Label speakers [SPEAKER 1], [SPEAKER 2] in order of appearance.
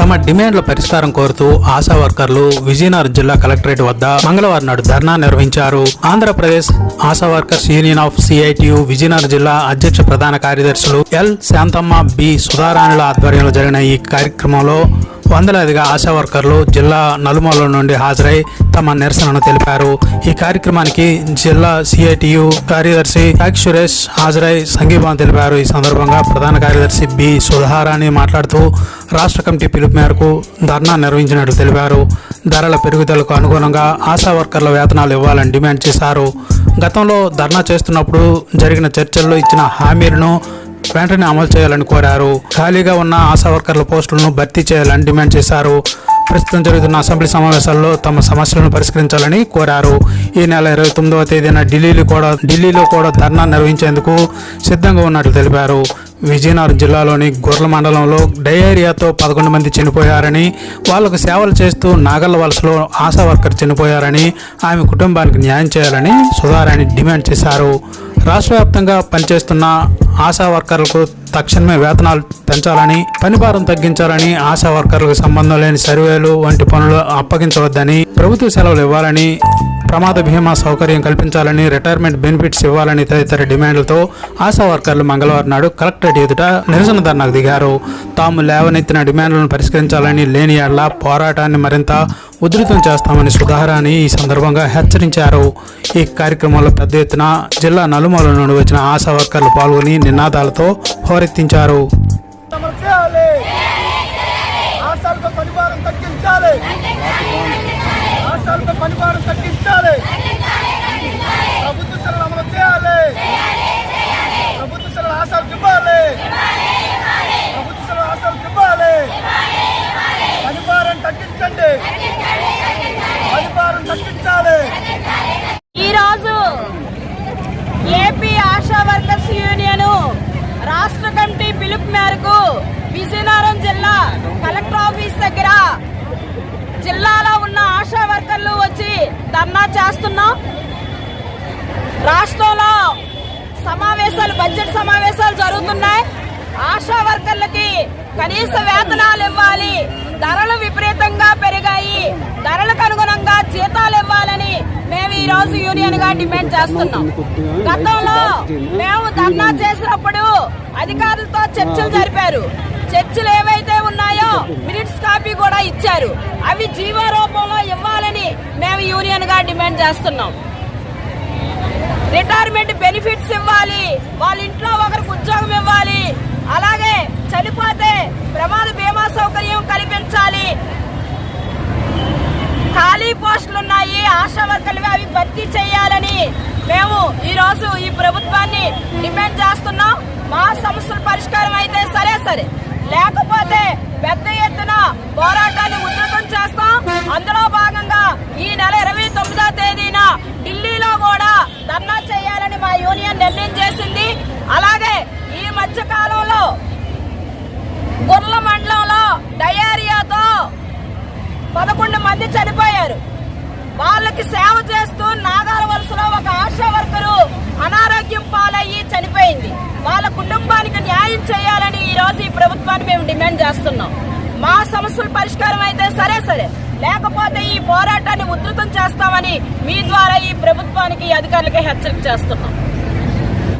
[SPEAKER 1] తమ డిమాండ్ల పరిష్కారం కోరుతూ ఆశా వర్కర్లు విజయనగరం జిల్లా కలెక్టరేట్ వద్ద మంగళవారం నాడు ధర్నా నిర్వహించారు. Andhra Pradesh ASHA workers union of CITU Vizianagaram జిల్లా అధ్యక్ష ప్రధాన కార్యదర్శులు ఎల్ శాంతమ్మ బి సుధారాణుల ఆధ్వర్యంలో జరిగిన ఈ కార్యక్రమంలో వందలాదిగా ఆశా వర్కర్లు జిల్లా నలుమూల నుండి హాజరై తమ నిరసనను తెలిపారు. ఈ కార్యక్రమానికి జిల్లా సిఐటియు కార్యదర్శి సాక్షి సురేష్ హాజరై సంఘీభావం తెలిపారు. ఈ సందర్భంగా ప్రధాన కార్యదర్శి బి సుధారాణి మాట్లాడుతూ రాష్ట్ర కమిటీ పిలుపు మేరకు ధర్నా నిర్వహించినట్లు తెలిపారు. ధరల పెరుగుదలకు అనుగుణంగా ఆశా వర్కర్ల వేతనాలు ఇవ్వాలని డిమాండ్ చేశారు. గతంలో ధర్నా చేస్తున్నప్పుడు జరిగిన చర్చల్లో ఇచ్చిన హామీలను వెంటనే అమలు చేయాలని కోరారు. ఖాళీగా ఉన్న ఆశా వర్కర్ల పోస్టులను భర్తీ చేయాలని డిమాండ్ చేశారు. ప్రస్తుతం జరుగుతున్న అసెంబ్లీ సమావేశాల్లో తమ సమస్యలను పరిష్కరించాలని కోరారు. ఈ నెల ఇరవై తొమ్మిదవ తేదీన ఢిల్లీలో కూడా ఢిల్లీలో కూడా ధర్నా నిర్వహించేందుకు సిద్ధంగా ఉన్నట్లు తెలిపారు. విజయనగరం జిల్లాలోని గొర్రెల మండలంలో డయేరియాతో పదకొండు మంది చనిపోయారని వాళ్ళకు సేవలు చేస్తూ నాగల్ల వలసలో ఆశా వర్కర్ చనిపోయారని ఆమె కుటుంబానికి న్యాయం చేయాలని సుధారాణి డిమాండ్ చేశారు. రాష్ట్ర వ్యాప్తంగా పనిచేస్తున్న ఆశా వర్కర్లకు తక్షణమే వేతనాలు పెంచాలని పనిభారం తగ్గించాలని ఆశా వర్కర్లకు సంబంధం లేని సర్వేలు వంటి పనులు అప్పగించవద్దని ప్రభుత్వ సెలవులు ఇవ్వాలని ప్రమాద బీమా సౌకర్యం కల్పించాలని రిటైర్మెంట్ బెనిఫిట్స్ ఇవ్వాలని తదితర డిమాండ్లతో ఆశా వర్కర్లు మంగళవారం నాడు కలెక్టరేట్ ఎదుట నిరసన ధర్నాకు దిగారు. తాము లేవనెత్తిన డిమాండ్లను పరిష్కరించాలని లేని ఏళ్ళ పోరాటాన్ని మరింత ఉధృతం చేస్తామని సుధారాణి ఈ సందర్భంగా హెచ్చరించారు. ఈ కార్యక్రమంలో పెద్ద ఎత్తున జిల్లా నలుమూల నుండి వచ్చిన ఆశా వర్కర్లు పాల్గొని నినాదాలతో హోరెత్తించారు.
[SPEAKER 2] తగ్గించాలి ఆశాలతో పనిభారం తగ్గించాలి ప్రభుత్వ సెలవు అమలు చేయాలి ప్రభుత్వ సెలవు ఆశాలకు ఇవ్వాలి ప్రభుత్వ సెలవు ఆశాలకు ఇవ్వాలి పనిభారం తగ్గించండి పనిభారం తగ్గించాలి
[SPEAKER 3] ఈరోజు ఏపీ ఆశా వర్కర్స్ యూనియన్ రాష్ట్ర కమిటీ పిలుపు మేరకు విజయనగరం జిల్లా కలెక్టర్ ఆఫీస్ దగ్గర జిల్లాలో ఉన్న ఆశా వర్కర్లు వచ్చి ధర్నా చేస్తున్నాం రాష్ట్రంలో సమావేశాలు బడ్జెట్ సమావేశాలు జరుగుతున్నాయి. ఆశా వర్కర్లకి కనీస వేతనాలు ఇవ్వాలి. ధరలు విపరీతంగా పెరిగాయి. ధరలకు అనుగుణంగా జీతాలు ఇవ్వాలని మేము ఈ రోజు యూనియన్గా డిమాండ్ చేస్తున్నాం. గతంలో మేము ధర్నా చేసినప్పుడు అధికారులతో చర్చలు జరిపారు. చర్చలు ఏవైతే ఉన్నాయో మినిట్స్ కాపీ కూడా ఇచ్చారు. అవి జీవో రూపంలో ఇవ్వాలని మేము యూనియన్గా డిమాండ్ చేస్తున్నాం. రిటైర్మెంట్ బెనిఫిట్స్ ఇవ్వాలి. వాళ్ళ ఇంట్లో ఒకరికి ఉద్యోగం ఇవ్వాలి. అలాగే చనిపోతే ప్రమాద బీమా సౌకర్యం కల్పించాలి. ఖాళీ పోస్టులు ఉన్నాయి. ఆశా వర్కర్లు అవి భర్తీ చేయాలని మేము ఈరోజు ఈ ప్రభుత్వాన్ని డిమాండ్ చేస్తున్నాం. మా సమస్యల పరిష్కారం అయితే సరే సరే. లేకపోతే పెద్ద ఎత్తున పోరాటాన్ని ఉధృతం చేస్తాం. అందులో భాగంగా ఈ నెల ఇరవై తొమ్మిదో తేదీన ఢిల్లీలో కూడా ధర్నా చేయాలని మా యూనియన్ నిర్ణయం చేసింది అలాగే ఈ మధ్య కాలంలో గుర్ల మండలంలో డయేరియాతో పదకొండు మంది చనిపోయారు. వాళ్ళకి సేవ చేస్తూ నాగాల వలసలో ఒక ఆశా వర్కరు అనారోగ్యం పాలయ్యి చనిపోయింది. వాళ్ళ కుటుంబానికి న్యాయం చేయాలని ఈ రోజు ఈ ప్రభుత్వాన్ని మేము డిమాండ్ చేస్తున్నాం. మా సమస్యల పరిష్కారం అయితే సరే సరే. లేకపోతే ఈ పోరాటాన్ని ఉధృతం చేస్తామని మీ ద్వారా ఈ ప్రభుత్వానికి అధికారులకి హెచ్చరిక చేస్తున్నాం.